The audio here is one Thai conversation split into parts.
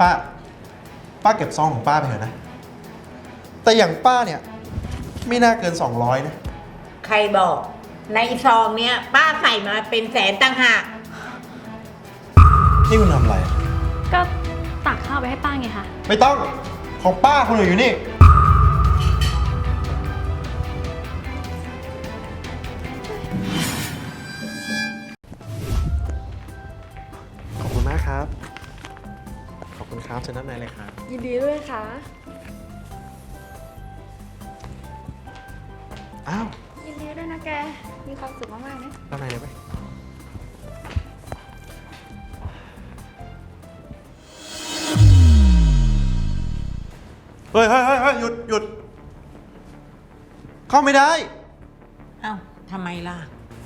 ป้า ป้าเก็บซองของป้าไปเถอะนะ แต่อย่างป้าเนี่ย ไม่น่าเกิน 200 นะ ใครบอก ในซองเนี้ยป้าใส่มาเป็นแสนต่างหาก นี่คุณทำอะไร ก็ตักข้าวไปให้ป้าไงคะ ไม่ต้อง ของป้าคนอื่นอยู่นี่ เฮ้ยเฮ้ยเฮ้ยเฮ้ยหยุดหยุด เข้าไม่ได้ เอ้าทำไมล่ะ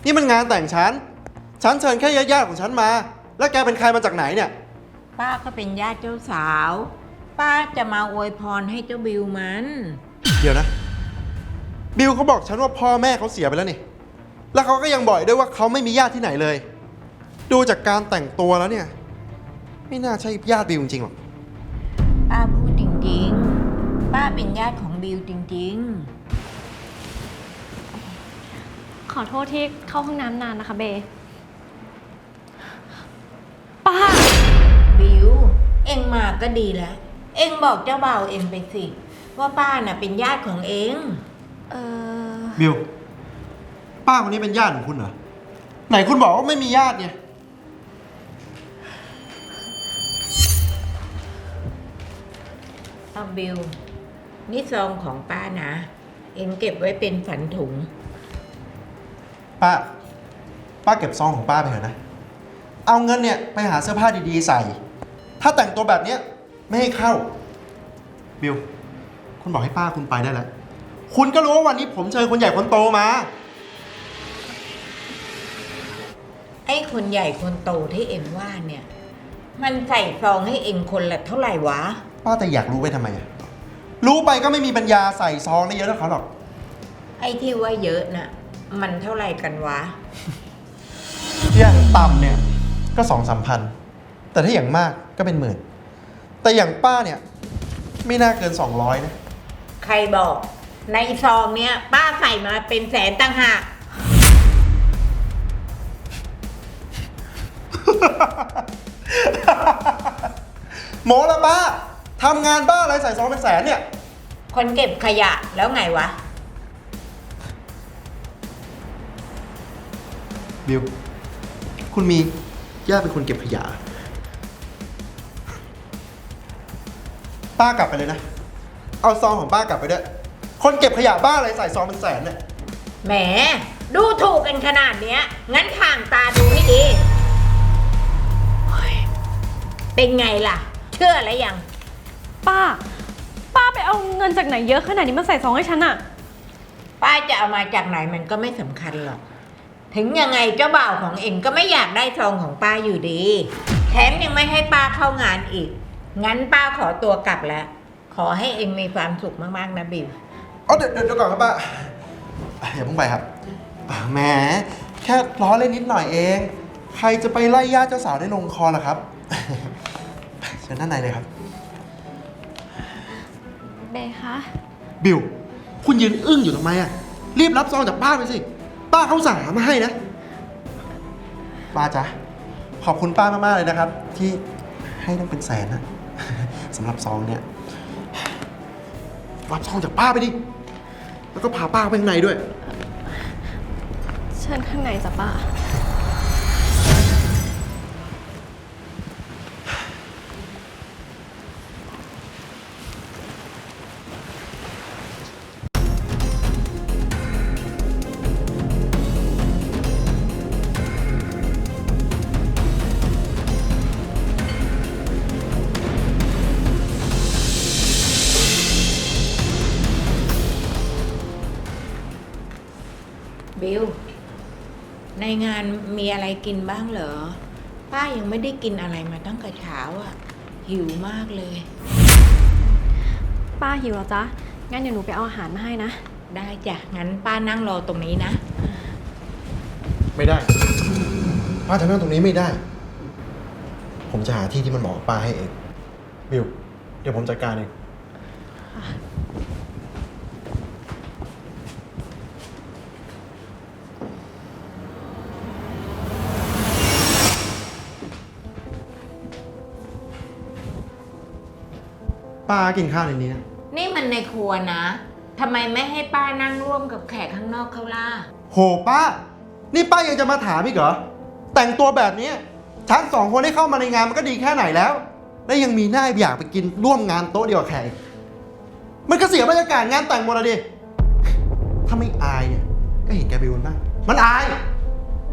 นี่มันงานแต่งฉัน ฉันเชิญแค่ญาติๆของฉันมา แล้วแกเป็นใครมาจากไหนเนี่ย ป้าก็เป็นญาติเจ้าสาว ป้าจะมาอวยพรให้เจ้าบิวมัน เดี๋ยวนะ บิลเขาบอกฉันว่าพ่อแม่เขาเสียไปแล้วนี่ แล้วเขาก็ยังบอกอีกด้วยว่าเขาไม่มีญาติที่ไหนเลย ดูจากการแต่งตัวแล้วเนี่ย ไม่น่าใช่ญาติบิลจริงๆหรอก เป็นญาติของบิวจริง ขอโทษที่เข้าห้องน้ำนานนะคะเบป้า ๆ บิว เอ็งมาก็ดีแล้ว เอ็งบอกเจ้าบ่าวเอ็งไปสิ ว่าป้าน่ะเป็นญาติของเอ็งเออบิลป้าคนนี้เป็นญาติของคุณเหรอ ไหนคุณบอกว่าไม่มีญาติไง เอาบิว นี่ซองของป้านะ เอ็งเก็บไว้เป็นฝันถุง ป้า ป้าเก็บซองของป้าไปเถอะนะ เอาเงินเนี่ยไปหาเสื้อผ้าดีๆใส่ ถ้าแต่งตัวแบบเนี้ยไม่ให้เข้า บิลคุณบอกให้ป้าคุณไปได้แล้ว คุณก็รู้ว่าวันนี้ผมเชิญคนใหญ่คนโตมา ไอ้คนใหญ่คนโตที่เอ็งว่าเนี่ย มันใส่ซองให้เอ็งคนละเท่าไหร่วะ ป้าแต่อยากรู้ไปทำไมอะ รู้ไปก็ไม่มีปัญญาใส่ซองได้เยอะเท่าเขาหรอก ไอ้ที่ว่าเยอะน่ะ มันเท่าไหร่กันวะ อย่างต่ำเนี่ยก็สองสามพัน แต่ถ้าอย่างมากก็เป็นหมื่น แต่อย่างป้าเนี่ยไม่น่าเกิน 200นะ ใครบอก ในซองเนี้ย ป้าใส่มาเป็นแสนต่างหาก โมละป้าทำงานบ้าอะไรใส่ซองเป็นแสนเนี่ย คนเก็บขยะแล้วไงวะ บิว คุณมีญาติเป็นคนเก็บขยะ ป้ากลับไปเลยนะ เอาซองของป้ากลับไปด้วย คนเก็บขยะบ้าอะไรใส่ซองเป็นแสนเนี่ย แหม ดูถูกกันขนาดเนี้ย งั้นข่างตาดูให้ดีเฮ้ยเป็นไงล่ะ เชื่อแล้วยัง ป้า ป้าไปเอาเงินจากไหนเยอะขนาดนี้มาใส่ซองให้ฉันอะป้าจะเอามาจากไหนมันก็ไม่สำคัญหรอก ถึงยังไงเจ้าบ่าวของเองก็ไม่อยากได้ซองของป้าอยู่ดี แถมยังไม่ให้ป้าเข้างานอีก งั้นป้าขอตัวกลับแล้ว ขอให้เองมีความสุขมากๆนะบิวเอาเดี๋ยวเดี๋ยวเดี๋ยวก่อนครับป้าอะอย่าเพิ่งไปครับอะแหมแค่ล้อเล่นนิดหน่อยเอง ใครจะไปไล่ญาติเจ้าสาวได้ลงคอล่ะครับ เชิญด้านในเลยครับ เบคะ บิว คุณยืนอึ้งอยู่ทำไมอะรีบรับซองจากป้าไปสิ ป้าเขาสั่งหามาให้นะ ป้าจ๊ะ ขอบคุณป้ามากๆเลยนะครับ ที่ให้ตั้งเป็นแสนนะ สำหรับซองเนี่ย รับซองจากป้าไปดิ แล้วก็พาป้าไปข้างในด้วย เชิญข้างในจ้ะป้า งานมีอะไรกินบ้างเหรอ ป้ายังไม่ได้กินอะไรมาตั้งแต่เช้าอะ หิวมากเลย ป้าหิวเหรอจ๊ะ งั้นเดี๋ยวหนูไปเอาอาหารมาให้นะ ได้จ้ะ งั้นป้านั่งรอตรงนี้นะ ไม่ได้ ป้าจะนั่งตรงนี้ไม่ได้ ผมจะหาที่ที่มันเหมาะกับป้าให้เอง บิว เดี๋ยวผมจัดการเอง ป้ากินข้าวในนี้นะนี่มันในครัวนะทำไมไม่ให้ป้านั่งร่วมกับแขกข้างนอกเขาล่ะ โหป้า นี่ป้ายังจะมาถามอีกเหรอ แต่งตัวแบบนี้ฉันสองคนได้เข้ามาในงานมันก็ดีแค่ไหนแล้ว และยังมีหน้าอยากไปกินร่วมงานโต๊ะเดียวกับแขกอีกมันก็เสียบรรยากาศงานแต่งหมดเลยดิ ถ้าไม่อายเนี่ย ก็เห็นแกบิวมันบ้างมันอาย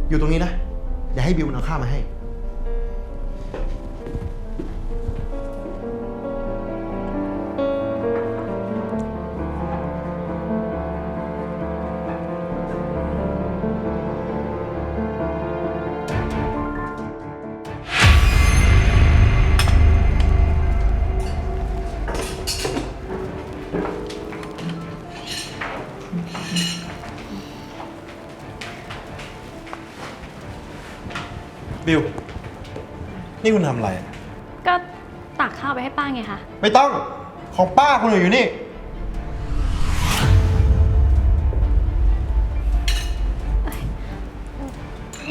อยู่ตรงนี้นะ อย่าให้บิวมันเอาข้าวมาให้ บิว นี่คุณทำอะไร ก็ตักข้าวไปให้ป้าไงคะ ไม่ต้อง ของป้าคุณอยู่นี่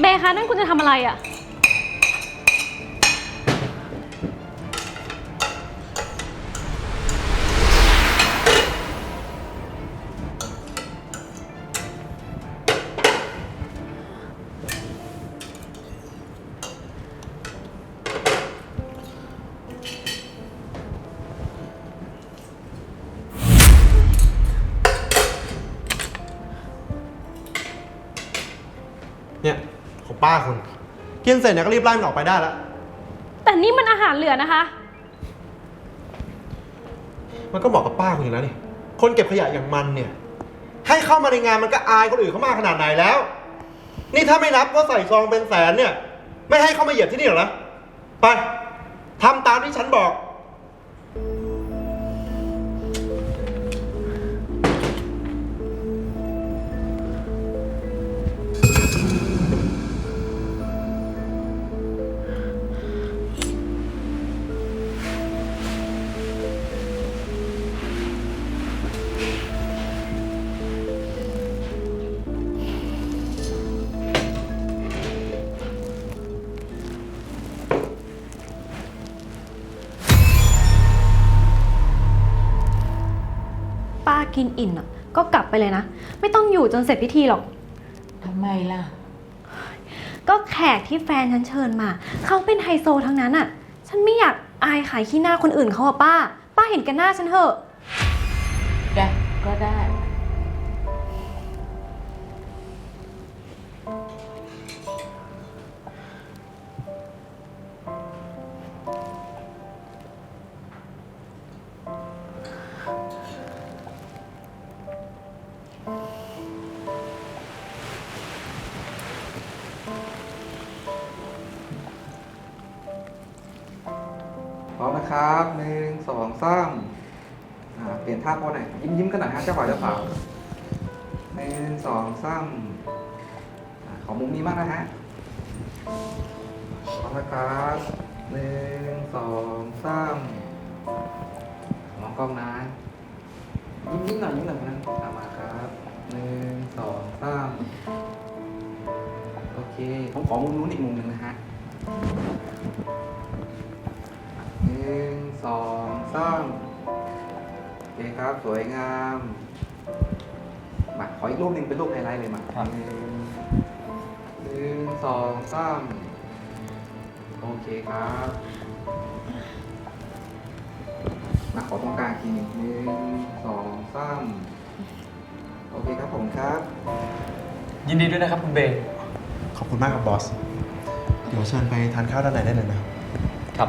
เบย์คะนั่นคุณจะทำอะไรอะ่ ป้าคุณ กินเสร็จเนี่ยก็รีบไล่มันออกไปได้แล้ว แต่นี่มันอาหารเหลือนะคะ มันก็เหมาะกับป้าคุณอยู่แล้วนี่ คนเก็บขยะอย่างมันเนี่ย ให้เข้ามาในงานมันก็อายคนอื่นเขามากขนาดไหนแล้ว นี่ถ้าไม่นับว่าใส่ซองเป็นแสนเนี่ย ไม่ให้เข้ามาเหยียบที่นี่หรอกนะไปทำตามที่ฉันบอก กินอิ่มอะ ก็กลับไปเลยนะ ไม่ต้องอยู่จนเสร็จพิธีหรอก ทำไมล่ะ ก็แขกที่แฟนฉันเชิญมา เขาเป็นไฮโซทั้งนั้นอะ ฉันไม่อยากอายขายขี้หน้าคนอื่นเขาอะป้า ป้าเห็นกันหน้าฉันเถอะ นะครับหนึ่งสองสามอ่าเปลี่ยนท่าโพสหน่อยยิ้มยิ้มกันหน่อยฮะเจ้าบ่าวเจ้าสาวหนึ่งสองสามอ่าขอมุมนี้มากนะฮะพร้อมนะครับหนึ่งสองสามมองกล้องนะยิ้มยิ้มหน่อยยิ้มหน่อยนะอ่ามาครับหนึ่งสองสามโอเคผมขอมุมนู้นอีกมุมหนึ่งนะฮะ หนึ่งสองสามโอเคครับ สวยงามมาขออีกรูปหนึ่งเป็นรูปไฮไลท์เลยมาหนึ่งหนึ่งสองสามโอเคครับมาขอตรงกลางทีหนึ่งหนึ่งสองสามโอเคครับผมครับ ยินดีด้วยนะครับคุณเบย์ขอบคุณมากครับบอส เดี๋ยวเชิญไปทานข้าวด้านในได้เลยนะครับ ครับ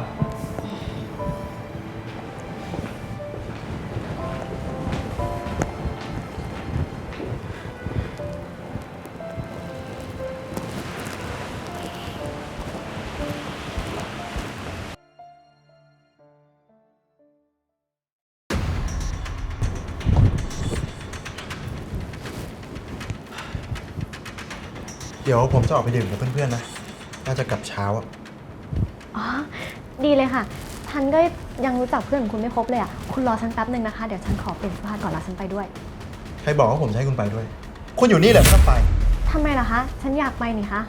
ดี๋ยวผมจะออกไปดื่มกับเพื่อนๆนะ น่าจะกลับเช้าอะอ๋อ ดีเลยค่ะ ฉันก็ยังรู้จักเพื่อนของคุณไม่ครบเลยอะคุณรอฉันแป๊บหนึ่งนะคะ เดี๋ยวฉันขอเปลี่ยนเสื้อผ้าก่อนแล้วฉันไปด้วย ใครบอกว่าผมจะให้คุณไปด้วย คุณอยู่นี่แหละไม่ต้องไป ทำไมล่ะคะ ฉันอยากไปนี่คะ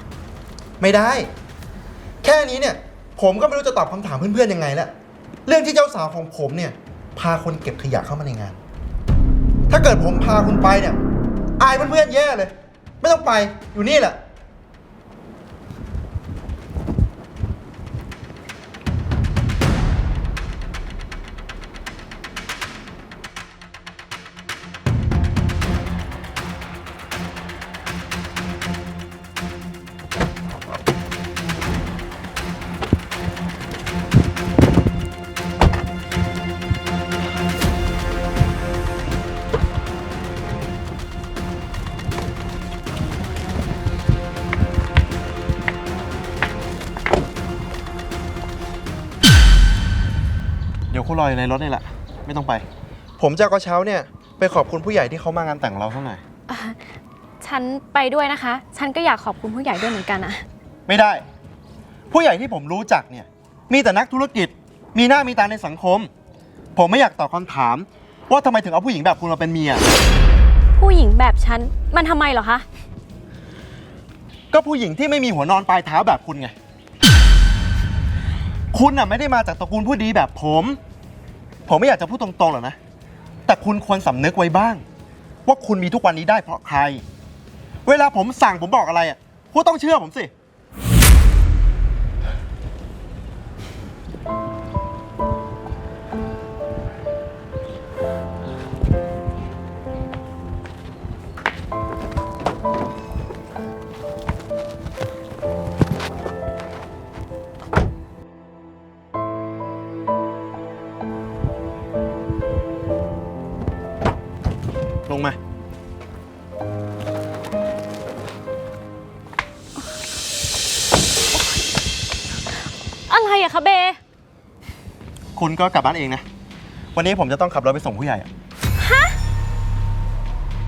ไม่ได้ แค่นี้เนี่ย ผมก็ไม่รู้จะตอบคำถามเพื่อนๆยังไงแล้วเรื่องที่เจ้าสาวของผมเนี่ย พาคนเก็บขยะเข้ามาในงาน ถ้าเกิดผมพาคุณไปเนี่ย อายเพื่อนๆแย่เลย ไม่ต้องไปอยู่นี่แหละ วคุณรออยู่ในรถนี่แหละ ไม่ต้องไป ผมจะเอากระเช้าเนี่ย ไปขอบคุณผู้ใหญ่ที่เขามางานแต่งเราเท่าไหร่อย อะฉันไปด้วยนะคะ ฉันก็อยากขอบคุณผู้ใหญ่ด้วยเหมือนกันอะไม่ได้ ผู้ใหญ่ที่ผมรู้จักเนี่ย มีแต่นักธุรกิจ มีหน้ามีตาในสังคม ผมไม่อยากตอบคำถาม ว่าทำไมถึงเอาผู้หญิงแบบคุณมาเป็นเมีย ผู้หญิงแบบฉันมันทำไมเหรอคะก็ผู้หญิงที่ไม่มีหัวนอนปลายเท้าแบบคุณไง คุณน่ะไม่ได้มาจากตระกูลผู้ดีแบบผม ผมไม่อยากจะพูดตรงๆหรอกนะ แต่คุณควรสำนึกไว้บ้าง ว่าคุณมีทุกวันนี้ได้เพราะใคร เวลาผมสั่งผมบอกอะไรอะคุณต้องเชื่อผมสิ อะไรอะคะเบ คุณก็กลับบ้านเองนะ วันนี้ผมจะต้องขับรถไปส่งผู้ใหญ่อะ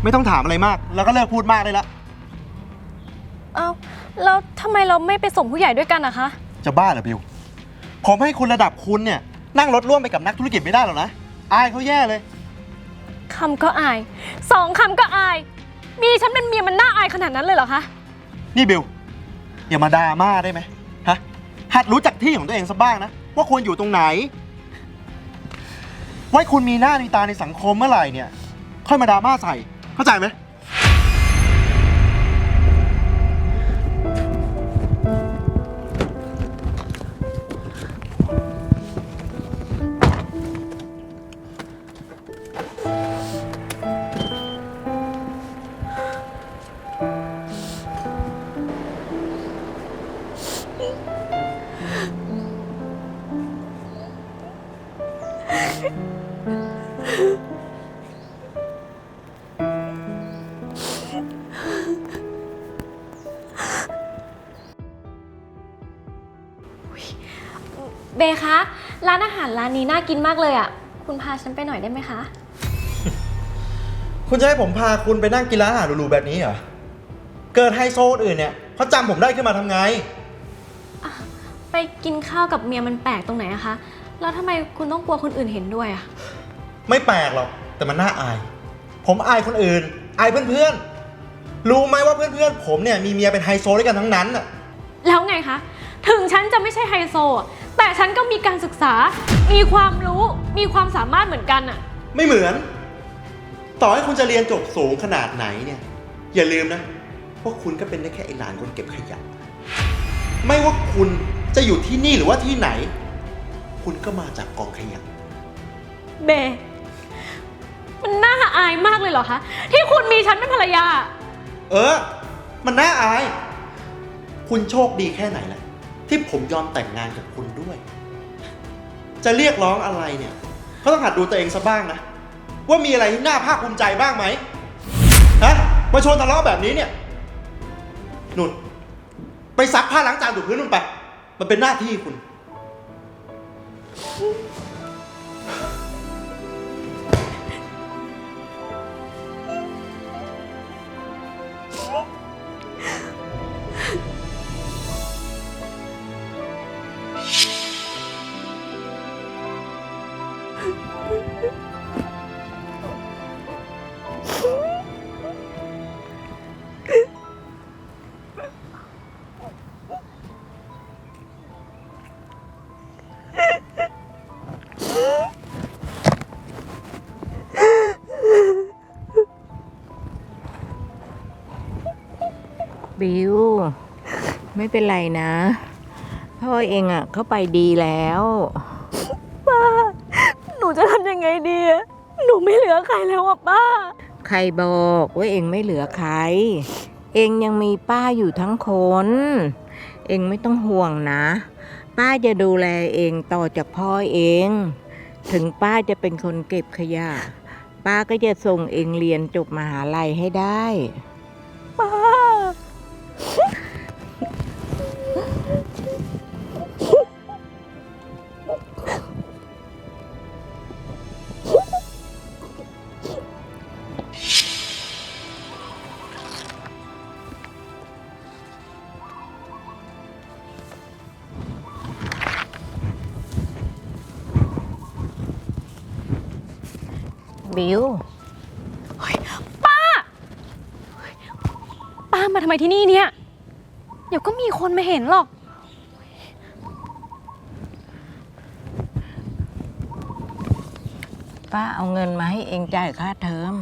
ไม่ต้องถามอะไรมาก แล้วก็เลิกพูดมากได้ละ เอ้าแล้วทำไมเราไม่ไปส่งผู้ใหญ่ด้วยกันอะคะ จะบ้าเหรอบิว ผมให้คุณระดับคุณเนี่ย นั่งรถร่วมไปกับนักธุรกิจไม่ได้หรอกนะ อายเขาแย่เลย คำก็อาย สองคำก็อาย มีฉันเป็นเมียมันน่าอายขนาดนั้นเลยเหรอคะ นี่บิว อย่ามาดราม่าได้ไหมฮะ หัดรู้จักที่ของตัวเองสักบ้างนะ ว่าควรอยู่ตรงไหน ไว้คุณมีหน้ามีตาในสังคมเมื่อไหร่เนี่ย ค่อยมาดราม่าใส่ เข้าใจไหม กินมากเลยอะคุณพาฉันไปหน่อยได้ไหมคะ คุณจะให้ผมพาคุณไปนั่งกินร้านอาหารหรูๆแบบนี้เหรอ เกิดไฮโซคนอื่นเนี่ยเขาจำผมได้ขึ้นมาทำไง ไปกินข้าวกับเมียมันแปลกตรงไหนอะคะ แล้วทำไมคุณต้องกลัวคนอื่นเห็นด้วยอะไม่แปลกหรอก แต่มันน่าอาย ผมอายคนอื่น อายเพื่อนๆ รู้ไหมว่าเพื่อนๆ ผมเนี่ยมีเมียเป็นไฮโซด้วยกันทั้งนั้นน่ะ แล้วไงคะ ถึงฉันจะไม่ใช่ไฮโซอะ แต่ฉันก็มีการศึกษา มีความรู้ มีความสามารถเหมือนกันอะไม่เหมือน ต่อให้คุณจะเรียนจบสูงขนาดไหนเนี่ย อย่าลืมนะว่าคุณก็เป็นได้แค่ไอ้หลานคนเก็บขยะ ไม่ว่าคุณจะอยู่ที่นี่หรือว่าที่ไหน คุณก็มาจากกองขยะ เบ มันน่าอายมากเลยเหรอคะ ที่คุณมีฉันเป็นภรรยา เออ มันน่าอาย คุณโชคดีแค่ไหนล่ะ ที่ผมยอมแต่งงานกับคุณด้วย จะเรียกร้องอะไรเนี่ยก็ต้องหัดดูตัวเองซะบ้างนะ ว่ามีอะไรที่น่าภาคภูมิใจบ้างไหมฮะมาชวนทะเลาะแบบนี้เนี่ยนุ่น ไปซักผ้าล้างจานถูพื้นนุ่นไป มันเป็นหน้าที่คุณ บิว ไม่เป็นไรนะ พ่อเองอะเข้าไปดีแล้วป้าหนูจะทำยังไงดีอะหนูไม่เหลือใครแล้วอะป้า ใครบอกว่าเองไม่เหลือใคร เองยังมีป้าอยู่ทั้งคน เองไม่ต้องห่วงนะ ป้าจะดูแลเองต่อจากพ่อเอง ถึงป้าจะเป็นคนเก็บขยะป้าก็จะส่งเองเรียนจบมหาลัยให้ได้ ป้า บิว ป้า มาทำไมที่นี่เนี่ย เดี๋ยวก็มีคนมาเห็นหรอก ป้าเอาเงินมาให้เองจ่ายค่าเทอม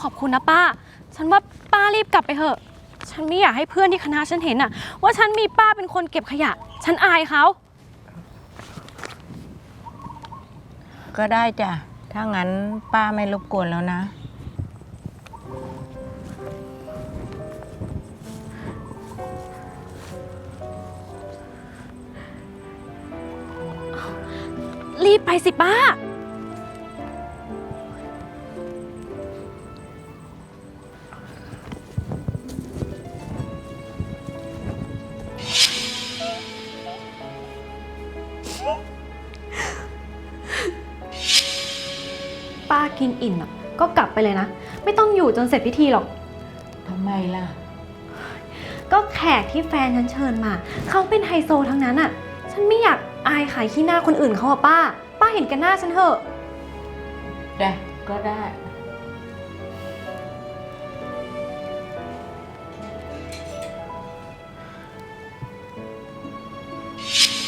ขอบคุณนะป้า ฉันว่าป้ารีบกลับไปเถอะ ฉันไม่อยากให้เพื่อนที่คณะฉันเห็นอะว่าฉันมีป้าเป็นคนเก็บขยะ ฉันอายเขา ก็ได้จ้ะ ถ้างั้นป้าไม่รบกวนแล้วนะ รีบไปสิป้า ป้ากินอิ่มอะ ก็กลับไปเลยนะ ไม่ต้องอยู่จนเสร็จพิธีหรอก ทำไมล่ะ ก็แขกที่แฟนฉันเชิญมา เขาเป็นไฮโซทั้งนั้นอะ ฉันไม่อยาก อายขายขี้หน้าคนอื่นเขาอะป้า ป้าเห็นกันหน้าฉันเถอะ ได้ก็ได้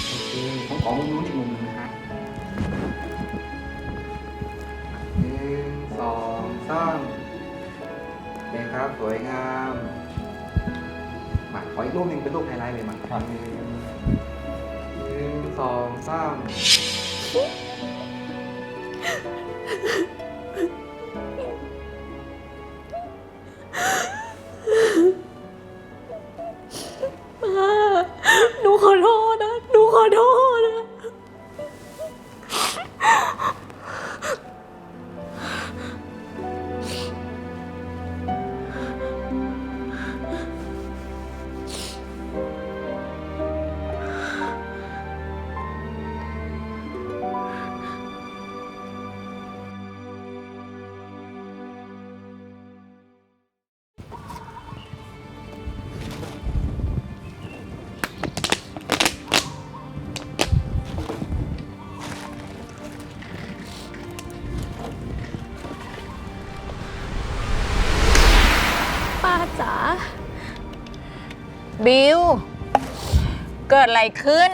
โอเค ผมขอมุมนู้นอีกมุมหนึงนะฮะหนึ่งสองสามโอเคครับ สวยงาม มา ขออีกรูปหนึ่งเป็นรูปไฮไลท์เลยมาครับหนึ่งหนึ่ง ส บิว เกิดอะไรขึ้น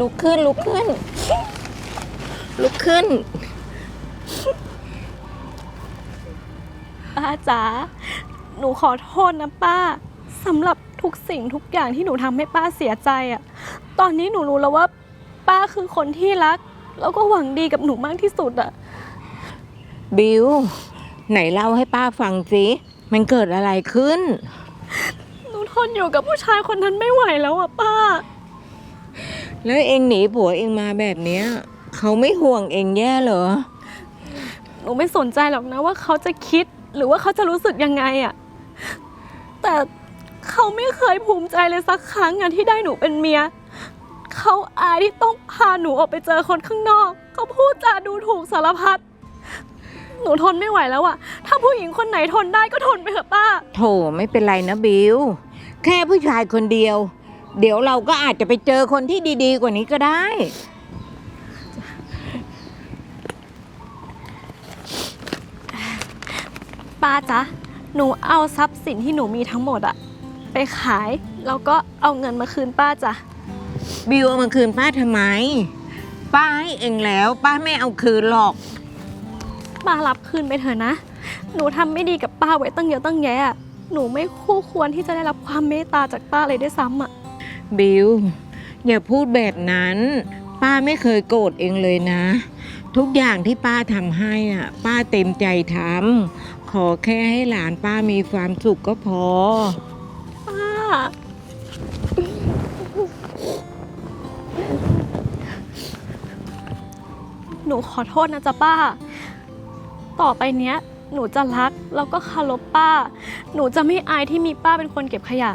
ลุกขึ้นลุกขึ้น ลุกขึ้นป้าจ๋าหนูขอโทษนะป้าสำหรับทุกสิ่งทุกอย่างที่หนูทำให้ป้าเสียใจอะตอนนี้หนูรู้แล้วว่า ป้าคือคนที่รัก แล้วก็หวังดีกับหนูมากที่สุดอะบิว ไหนเล่าให้ป้าฟังสิมันเกิดอะไรขึ้น หนูทนอยู่กับผู้ชายคนนั้นไม่ไหวแล้วอะป้า แล้วเองหนีผัวเองมาแบบเนี้ยเขาไม่ห่วงเองแย่เหรอ หนูไม่สนใจหรอกนะว่าเขาจะคิดหรือว่าเขาจะรู้สึกยังไงอะแต่เขาไม่เคยภูมิใจเลยสักครั้งอะที่ได้หนูเป็นเมีย เขาอายที่ต้องพาหนูออกไปเจอคนข้างนอก เขาพูดจาดูถูกสารพัด หนูทนไม่ไหวแล้วอะถ้าผู้หญิงคนไหนทนได้ก็ทนไปเถอะป้า โถไม่เป็นไรนะบิว แค่ผู้ชายคนเดียว เดี๋ยวเราก็อาจจะไปเจอคนที่ดีๆ กว่านี้ก็ได้ ป้าจ๊ะ หนูเอาทรัพย์สินที่หนูมีทั้งหมดอะไปขายแล้วก็เอาเงินมาคืนป้าจ้ะ บิวเอามาคืนป้าทำไม ป้าให้เองแล้ว ป้าไม่เอาคืนหรอก ป้ารับคืนไปเถอะนะ หนูทำไม่ดีกับป้าไว้ตั้งเยอะตั้งแยะ หนูไม่คู่ควรที่จะได้รับความเมตตาจากป้าเลยด้วยซ้ำอะบิวอย่าพูดแบบนั้น ป้าไม่เคยโกรธเองเลยนะ ทุกอย่างที่ป้าทำให้อะ ป้าเต็มใจทำขอแค่ให้หลานป้ามีความสุขก็พอ ป้า หนูขอโทษนะจ๊ะป้า ต่อไปเนี้ย หนูจะรักแล้วก็เคารพป้า หนูจะไม่อายที่มีป้าเป็นคนเก็บขยะ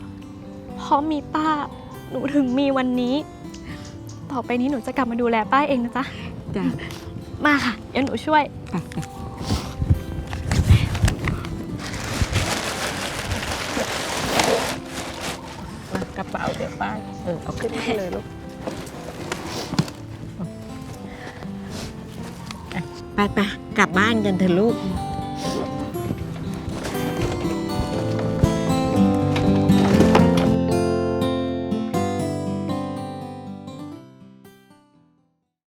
เพราะมีป้า หนูถึงมีวันนี้ ต่อไปนี้หนูจะกลับมาดูแลป้าเองนะจ๊ะ จ้ะมาค่ะ เดี๋ยวหนูช่วยกระเป๋าเดี๋ยวป้าเออเอาขึ้นมาเลยลูกไปไป กลับบ้านกันเถอะลูก